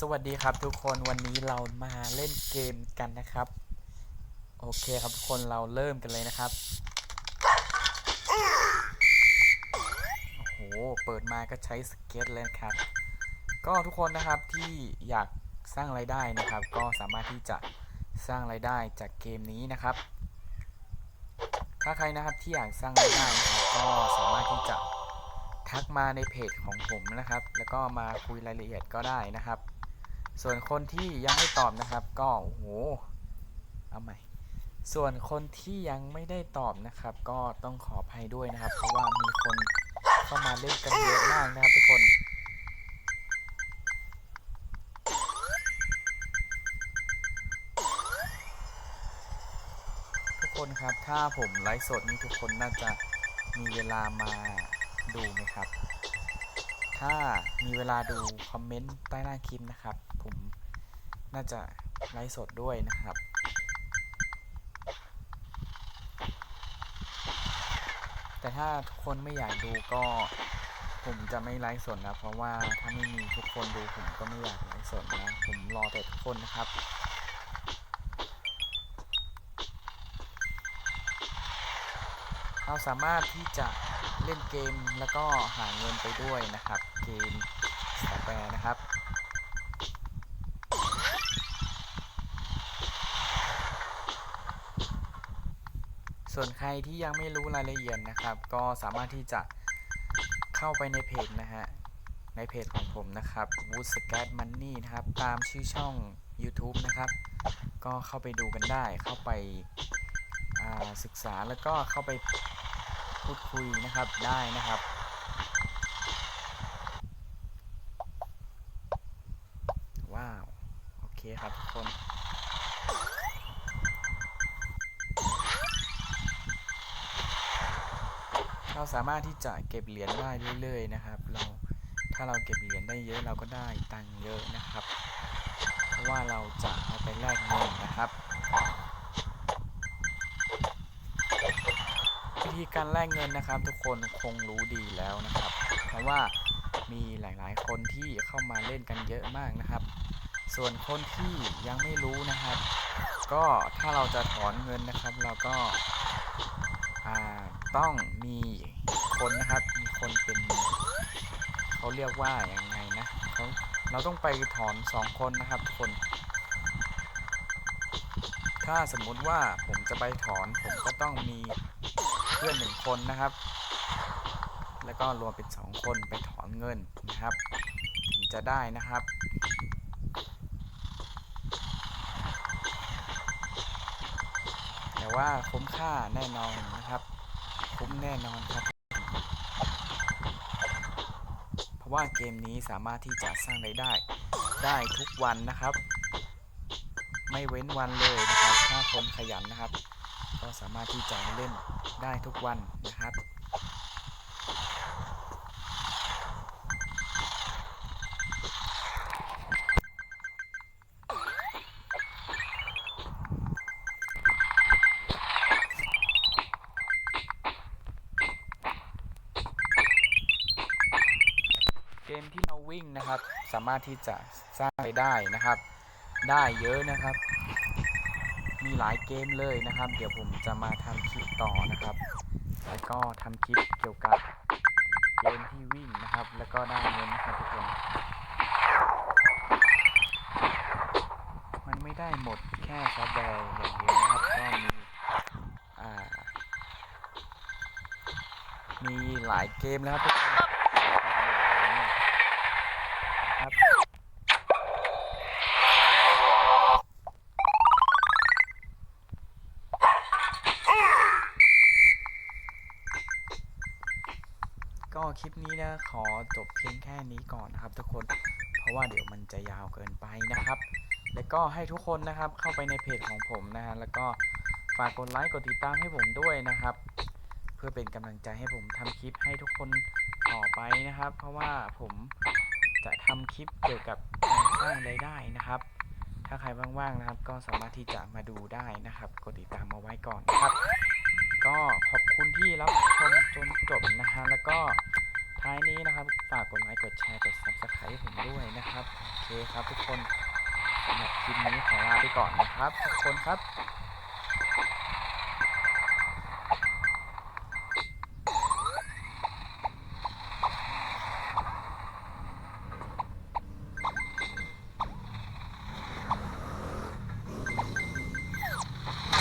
สวัสดีครับทุกคนวันนี้เรามาเล่นเกมกันนะครับ โอเคครับทุกคนเราเริ่มกันเลยนะครับโอ้โหเปิดมาก็ใช้สเก็ตเลยครับ ก็ทุกคนนะครับที่อยากสร้างไรายได้นะครับ ก็สามารถที่จะสร้างไรายได้จากเกมนี้นะครับ ถ้าใครนะครับที่อยากสร้างไรายได้นะครับก็สามารถที่จะทักมาในเพจของผมนะครับ แล้วก็มาคุยรายละเอียดก็ได้นะครับ ส่วนคนที่ยังไม่ตอบนะครับ ก็โอ้โหเอาใหม่ ส่วนคนที่ยังไม่ได้ตอบนะครับ ก็ต้องขออภัยด้วยนะครับ เพราะว่ามีคนเข้ามาเล่นกันเยอะมากนะครับทุกคนทุกคนครับ ถ้าผมไลฟ์สดนี่ทุกคนน่าจะมีเวลามาดูไหมครับ ถ้ามีเวลาดูคอมเมนต์ใต้ล่าคลิปนะครับ ผมน่าจะไลฟ์สดด้วยนะครับแต่ถ้าทุกคนไม่อยากดูก็ผมจะไม่ไลฟ์สดนะเพราะว่าถ้าไม่มีทุกคนดูผมก็ไม่อยากไลฟ์สดนะผมรอแต่ทุกคนนะครับ เราสามารถที่จะ เล่นเกมแล้วก็หาเงินไปด้วยนะครับ เกมสแปรนะครับส่วนใครที่ยังไม่รู้รายละเอียดนะครับ ก็สามารถที่จะเข้าไปในเพจนะฮะ ในเพจของผมนะครับ Wood s c a t Money นะครับ ตามชื่อช่อง YouTube นะครับ ก็เข้าไปดูกันได้ เข้าไปาศึกษาแล้วก็เข้าไป พูดคุยนะครับได้นะครับ ว้าว โอเคครับทุกคนเราสามารถที่จะเก็บเหรียญได้เรื่อยๆนะครับ เราถ้าเราเก็บเหรียญได้เยอะเราก็ได้ตังค์เยอะนะครับ เพราะว่าเราจะเอาไปแลกเงินนะครับ ธีการแลกเงินนะครับ ทุกคนคงรู้ดีแล้วนะครับ เพราะว่ามีหลายๆ คนที่เข้ามาเล่นกันเยอะมากนะครับ ส่วนคนที่ยังไม่รู้นะครับ ก็ถ้าเราจะถอนเงินนะครับ เราก็ต้องมีคนนะครับ มีคนเป็นเขาเรียกว่าอย่างไงนะเขาเราต้องไปถอนสองคนนะครับทุกคน ถ้าสมมุติว่าผมจะไปถอนผมก็ต้องมี เพื่อนหนึ่งคนนะครับ แล้วก็รวมเป็นสองคนไปถอนเงินนะครับ ถึงจะได้นะครับแต่ว่าคุ้มค่าแน่นอนนะครับ คุ้มแน่นอนครับ เพราะว่าเกมนี้สามารถที่จะสร้างรายได้ได้ทุกวันนะครับ ไม่เว้นวันเลยนะครับ ถ้าคนขยันนะครับ ก็สามารถที่จะเล่นได้ทุกวันนะครับเกมที่เราวิ่งนะครับ สามารถที่จะสร้างรายได้นะครับ ได้เยอะนะครับ มีหลายเกมเลยนะครับ เดี๋ยวผมจะมาทำคลิปต่อนะครับ แล้วก็ทำคลิปเกี่ยวกับเกมที่วิ่งนะครับ แล้วก็ได้เงินนะครับทุกคน มันไม่ได้หมดแค่ซอฟต์แวร์อย่างเดียวนะครับก็มีมีหลายเกมแล้วครับทุกคนครับ ก็คลิปนี้นะขอจบเพียงแค่นี้ก่อนนะครับ ทุกคนเพราะว่าเดี๋ยวมันจะยาวเกินไปนะครับ แล้วก็ให้ทุกคนนะครับเข้าไปในเพจของผมนะฮะแล้วก็ฝากกดไลค์กดติดตามให้ผมด้วยนะครับ เพื่อเป็นกำลังใจให้ผมทำคลิปให้ทุกคนต่อไปนะครับ เพราะว่าผมจะทำคลิปเกี่ยวกับการสร้างรายได้นะครับ ถ้าใครว่างๆนะครับ ก็สามารถที่จะมาดูได้นะครับ กดติดตามเอาไว้ก่อนนะครับ ก็ขอบคุณที่รับชมจนจบนะฮะ แล้วก็ท้ายนี้นะครับ ฝากกดไลค์ กดแชร์ กด subscribe ผมด้วยนะครับ โอเคครับทุกคนสำหรับคลิปนี้ขอลาไปก่อนนะครับ ทุกคนครับ